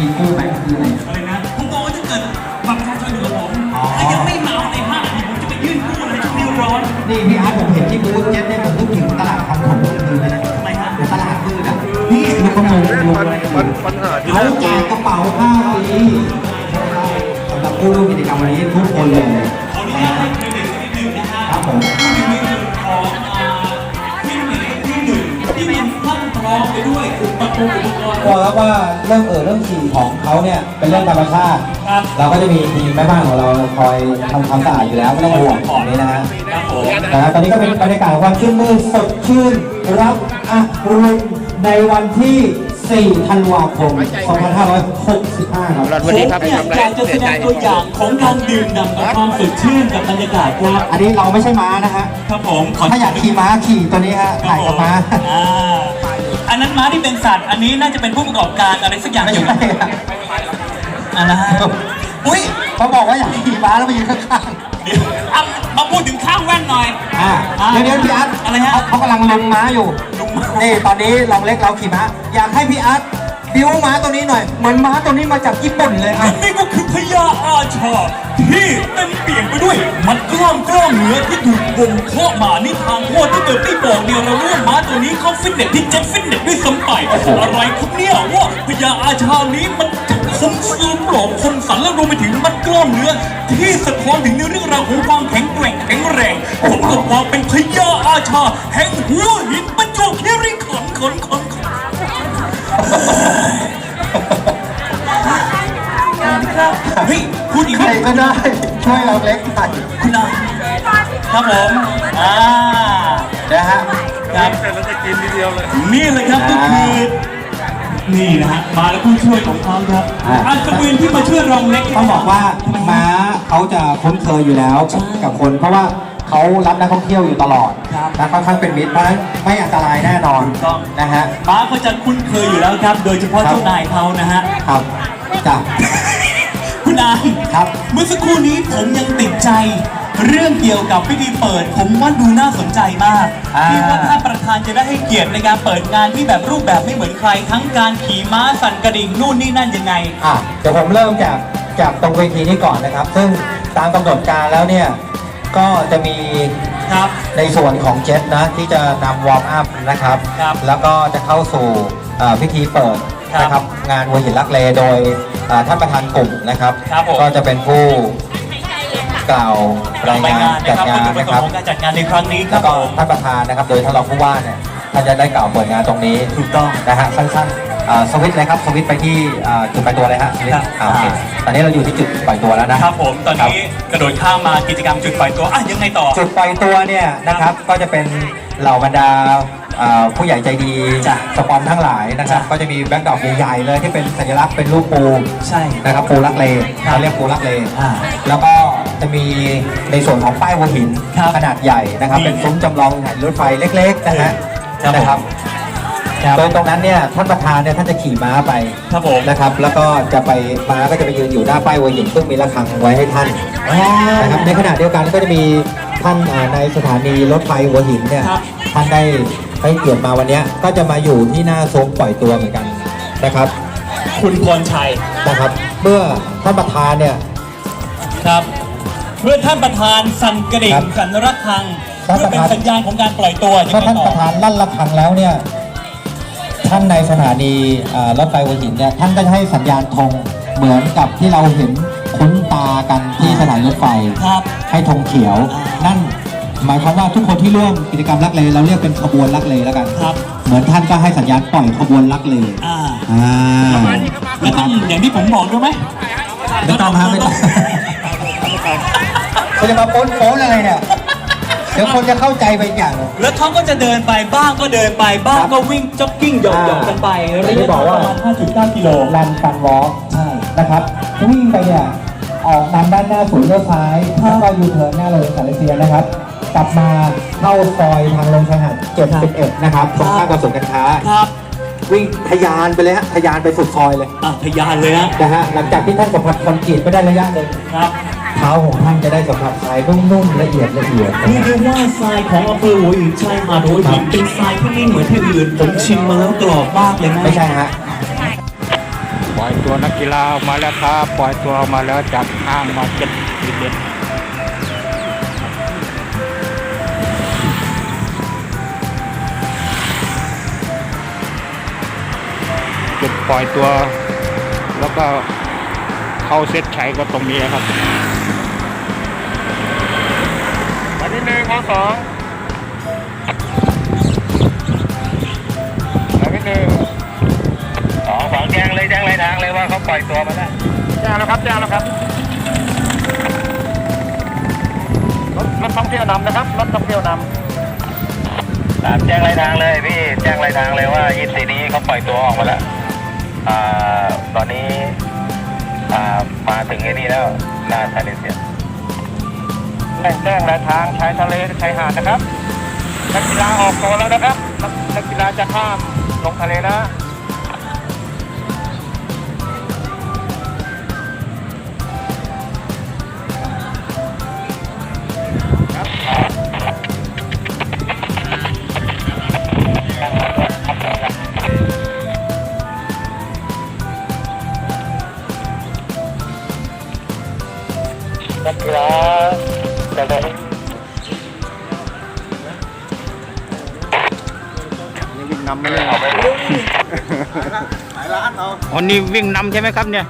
มีกู้ไหมคืออะไรอะไรนะผมบอกว่าถ้าเกิดบัตรประชาชนอยู่กับผมอ๋อถ้ายังไม่มาในห้างเนี่ยผมจะไปยื่นกู้เลยช่วงนี้ร้อนนี่พี่อาร์ตผมเห็นที่บูธเจ็ตเนี่ยผมนึกถึงตลาดคำผมมือเลยนะทำไมฮะตลาดมืดอะนี่ลูกขโมยรวมอะไรกันอยู่ปัญหาที่เขาแจกกระเป๋าผ้าฟรีสำหรับผู้ร่วมกิจกรรมวันนี้ทุกคนเลยขออนุญาตให้เครดิตสักนิดหนึ่งนะฮะครับผมผู้หนึ่งในหนึ่งของอ่าที่หนึ่งที่หนึ่งที่มีท่านพร้อมไปด้วยอุป กรณ์อุปกรณ์บอกแล้วว่าเรื่องเออเรื่องฉี่ของเขาเนี่ยเป็นเรื่องธรรมชาติ ครับเราก็จะมีทีมแม่บ้านของเราคอยทำความสะอาดอยู่แล้วไม่ต้องห่วงของนี้นะฮะครับผมนะครับตอนนี้ก็เป็นบรรยากาศของความชื่นมื่นสดชื่นรับอรุณในวันที่ 4 ธันวาคม 2565ครับวันนี้ครับ ผมเนี่ยอยากจะแสดงตัวอย่างของการดื่มด่ำกับความสดชื่นกับบรรยากาศครับอันนี้เราไม่ใช่ม้านะฮะ ครับผมขอถ้าอยากขี่ม้าขี่ตัวนี้ฮะถ่ายกับม้า อ่า อันนั้นม้าที่เป็นสัตว์ อันนี้น่าจะเป็นผู้ประกอบการอะไรสักอย่างไม่อยู่ใช่ฮะอันนะฮะอุ้ยเขาบอกว่าอยากขี่ม้าแล้วไปยืนข้างเดี๋ยวเอามาพูดถึงข้างแว่นหน่อย ๆอ่าเดี๋ยวเดี๋ยวพี่อาร์ตอะไรฮะ เขาเขากำลังลงม้าอยู่นี่ตอนนี้ลองเล็กเราขี่ม้าอยากให้พี่อาร์ต บิ้วม้าตัวนี้หน่อย เหมือนม้าตัวนี้มาจากญี่ปุ่นเลยอะนี่ก็คือพญาอาชา ที่เต็มเปี่ยมไปด้วย มันกล้ามกล้ามเนื้อที่ถูกบ่มเพาะมานี่ทางโคตรที่เกิดไม่บอกเดียวเรารู้ว่าม้าตัวนี้เข้าฟิตเนสที่เจ็ตฟิตเนสด้วยซ้ำไปอะไรครับเนี่ยว่าพญาอาชานี้มันจะคมซื้อปลอกคมสันและรวมไปถึงมันกล้ามเนื้อ ที่สะท้อนถึงในเรื่องราวของความแข็งแกร่งแข็งแรงผมกับความเป็นพญาอาชา แห่งหัวหินบรรจวบคีรีขันธ์ขันธ์ขันธ์ ขันธ์เฮ้ยพูดอีกใครนิดก็ได้ช่วยเราเล็กหน่อยคุณอาครับผมอ่านะฮะครับเสร็จแล้วจะกินทีเดียวเลยนี่เลยครับก็คือนี่นะฮะมาแล้วผู้ช่วยของเขาครับอ่าอัศวินที่มาช่วยรองเล็กต้องบอกว่าม้าเขาจะคุ้นเคยอยู่แล้วกับกับคน เพราะว่าเขารับนักท่องเที่ยวอยู่ตลอดครับและค่อนข้างเป็นมิตรเพราะฉะนั้นไม่อันตรายแน่นอนถูกต้องนะฮะม้าเขาจะคุ้นเคยอยู่แล้วครับ โดยเฉพาะครับเจ้านายเขานะฮะครับจ้ะ คุณอาครับ เมื่อสักครู่นี้ผมยังติดใจ เรื่องเกี่ยวกับพิธีเปิด ผมว่าดูน่าสนใจมากอ่า ที่ว่าท่านประธานจะได้ให้เกียรติในการเปิดงานที่แบบรูปแบบไม่เหมือนใคร ทั้งการขี่ม้าสั่นกระดิ่งนู่นนี่นั่นยังไง อะเดี๋ยวผมเริ่มจากจากตรงเวทีนี้ก่อนนะครับ ซึ่งตามกำหนดการแล้วเนี่ย ก็จะมีครับ ในส่วนของเจ็ตนะ ที่จะนำวอร์มอัพนะครับ ครับแล้วก็จะเข้าสู่เอ่อพิธีเปิดครับ นะครับงานวัวหินลักเลโดยเอ่อท่านประธานกลุ่มนะครับ ครับผม ก็จะเป็นผู้กล่าวรายงานจัดงานจุดประนะสคงรับค์ของการจัดงานในครั้งนี้คแล้รัวบก็ผมท่านประธานนะครับ โดยท่านรองผู้ว่าเนี่ยท่านจะได้กล่าวเปิดงานตรงนี้ถูกต้อง นะฮะสั้นๆเอ่อสวิตช์เลยครับสวิตช์ไปที่เอ่อจุดปล่อยตัวเลยฮะสวิตช์ครับอ่าโอเคตอนนี้เราอยู่ที่จุดปล่อยตัวแล้วนะครับผม ตอนนี้กระโดดข้ามมากิจกรรมจุดปล่อยตัว อะยังไงต่อ จุดปล่อยตัวเนี่ยนะครับก็จะเป็นเหล่าบรรดาเอ่อผู้ใหญ่ใจดีจ้ะ สปอนทั้งหลายนะครับจ้ะก็จะมีแบ็คดอกใหญ่ๆเลยที่เป็นสัญลักษณ์เป็นรูปปูใช่ นะครับปูลักเลครับเราเรียกปูลักเล อ่าแล้วก็จะมีในส่วนของป้ายหัวหินครับขนาดใหญ่นะครับนี่เป็นซุ้มจำลองสถานีรถไฟเล็กๆนะฮะครับนะครับครับโดยตรงนั้นเนี่ยท่านประธานเนี่ยท่านจะขี่ม้าไป ครับผม นะครับแล้วก็จะไปม้าก็จะไปยืนอยู่หน้าป้ายหัวหินซึ่งมีระฆังไว้ให้ท่านนะครับในขณะเดียวกันก็จะมีท่านอ่าในสถานีรถไฟหัวหินเนี่ยครับท่านได้ ให้เกียรติมาวันเนี้ยก็จะมาอยู่ที่หน้าซุ้มปล่อยตัวเหมือนกันนะครับ คุณพรชัยนะครับ เมื่อท่านประธานเนี่ย ครับ เมื่อท่านประธานสั่นกระดิ่งครับสั่นระฆังท่านเพื่อเป็นประธาน สัญญาณของการปล่อยตัวยังถ้าไงท่านต่ปอระธานลั่นระฆังแล้วเนี่ยท่านในสถานีอ่ารถไฟหัวหินเนี่ยท่านก็จะให้สัญญาณธงเหมือนกับที่เราเห็นคุ้นตากันที่สถานีรถไฟ ครับ ให้ธงเขียว นั่น หมายความว่าทุกคนที่ร่วมกิจกรรมลักเลเราเรียกเป็นขบวนลักเลแล้วกัน ครับ เหมือนท่านก็ให้สัญญาณปล่อยขบวนลักเลอ่าอ่าแล้วต้องอย่างที่ผมบอกด้วยไหมไม่ต้องฮะไม่ต้องเขาจะมาโป้นโป้นอะไรเนี่ยเดี๋ยวคนจะเข้าใจไปอีกอย่างหนึ่ง แล้วเขาก็จะเดินไปบ้างก็เดินไปบ้างก็วิ่งจ็อกกิ้งหยอกๆกันไประยะทางประมาณ5.9กิโล รันฟันวอล์กใช่นะครับวิ่งไปเนี่ยออกนำด้านหน้าศูนย์เลี้ยวซ้ายแล้วก็ยูเทิร์นหน้าโรงเรียนสารเซียนะครับ กลับมาเข้าซอยทางลงชายหาด71 นะครับตรงข้ามกับศูนย์การค้า ครับวิ่งทะยานไปเลยฮะทะยานไปสุดซอยเลยอะทะยานเลยฮะนะฮะหลังจากที่ท่านสัมผัสคอนกรีตไปได้ระยะหนึ่งครับเท้าของท่านจะได้สัมผัสทรายนุ่มๆละเอียดละเอียดเรียกได้ว่าทรายของอำเภอหัวหินชายหาดหัวหินเป็นทรายที่ไม่เหมือนที่อื่นผมชิมมาแล้วกรอบมากเลยนะไม่ใช่ฮะปล่อยตัวนักกีฬาออกมาแล้วครับ ปล่อยตัวออกมาแล้วจากห้างมาเก็ตวิเด็ด จุดปล่อยตัว แล้วก็เข้าเซตชัยก็ตรงนี้นะครับอันที่หนึ่งข้อสองอันที่หนึ่งสองสองแจ้งเลยแจ้งเลยทางเลยว่าเขาปล่อยตัวมาแล้วแจ้งแล้วครับแจ้งแล้วครับรถรถท่องเที่ยวนำนะครับรถท่องเที่ยวนำตามแจ้งไรทางเลยพี่แจ้งไรทางเลยว่ายี่สีนี้เขาปล่อยตัวออกมาแล้ว อ่าตอนนี้อ่ามาถึงไอ้นี่แล้วหน้าทะเลเสียแจ้งแจ้งและทางชายทะเลชายหาดนะครับนักกีฬาออกตัวแล้วนะครับนักนักกีฬาจะข้ามลงทะเลนะ อ๋อนี่วิ่งนำใช่ไหมครับเนี่ย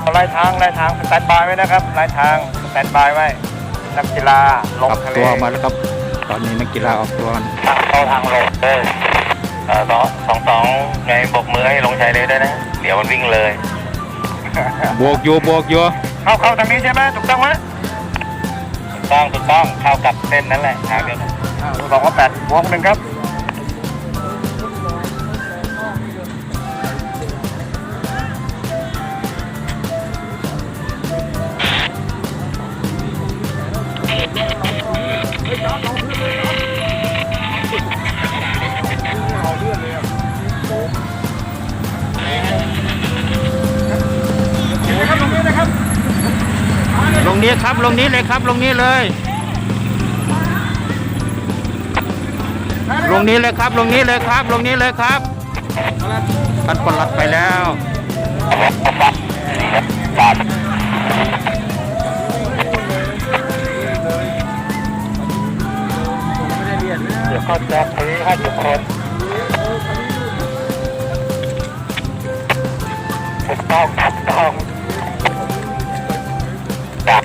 เอาลายทางลายทางสแตนบายไว้นะครับลายทางสแตนบายไว้นักกีฬาลงออกทะเลตัวมาแล้วครับ ตอนนี้นักกีฬาออกตัวเข้าทางลงเลยเอ่อสองสองสองไงบกมือให้ลงชายเลยด้วยนะ เดี๋ยวมันวิ่งเลยบวกอยู่บวกอยู่เข้าเข้าทางนี้ใช่ไหมถูกต้องไหมถูก ต้องถูกต้องเข้ากับเส้นนั้นแหละทางเดียวกัน สองก็แปดบวกหนึ่งครับ ลงนี้ครับลงนี้เลยครับ ลงนี้เลย ลงนี้เลยครับ ลงนี้เลยครับ ลงนี้เลยครับท่านปลัดไปแล้วเดี๋ยวก็จะถือให้ทุกคนถูกต้องถูกต้อง จับ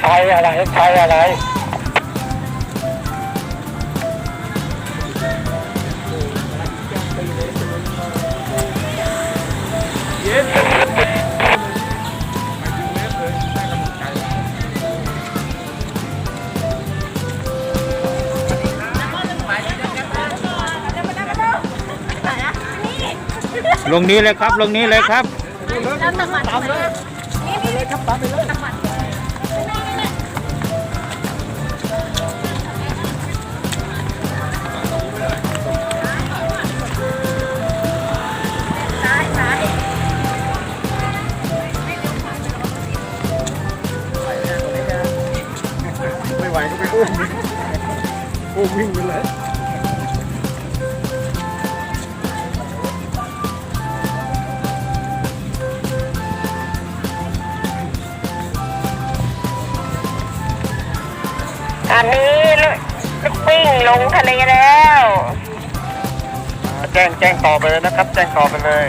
ใช้อะไรใช้อะไร ลงนี้เลยครับ ลงนี้เลยครับ แล้วตักหมันตามเลยนี่นี่เลยครับตา อันนี้ลูกปิ้งลงทะเลแล้ว แจ้งแจ้งต่อไปเลยนะครับ แจ้งต่อไปเลย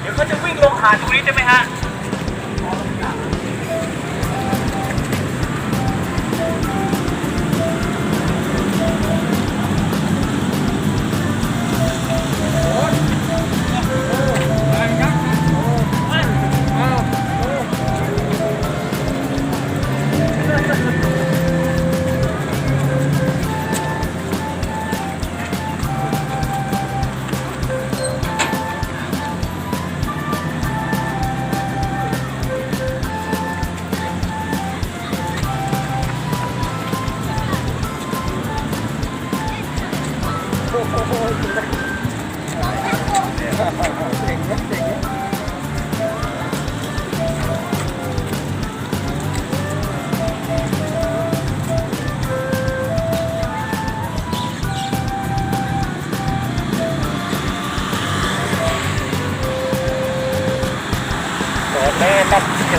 เดี๋ยวเขาจะวิ่งลงหาดตรงนี้ใช่ไหมฮะ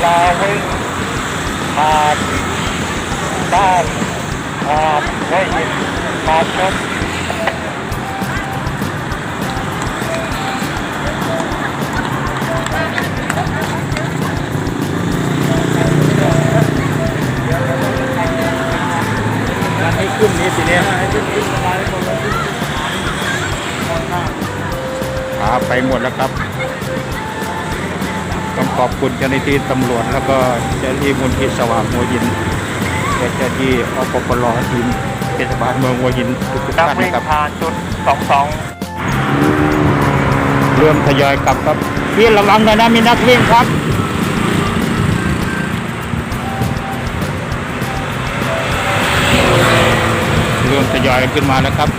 นักกีฬาวิ่งผ่านบ้านผ่านได้ยินมาชมพาไปหมดแล้วครับ ขอบคุณเจ้าหน้าที่ตำรวจแล้วก็เจ้าหน้าที่มูลที่สว่างหัวหินและเจ้าหน้าที่อปปลทีมเทศบาลเมืองหัวหินทุกๆนักท่านวิ่งนะครับผ่านจุดสองสองเริ่มทยอยกลับครับพี่ระวังหนะนะมีนักวิ่งครับเริ่มทยอยขึ้นมาแล้วครับ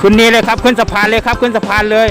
ขึ้นนี้เลยครับ ขึ้นสะพานเลยครับ ขึ้นสะพานเลย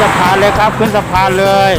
สะพานเลยครับ ขึ้นสะพานเลย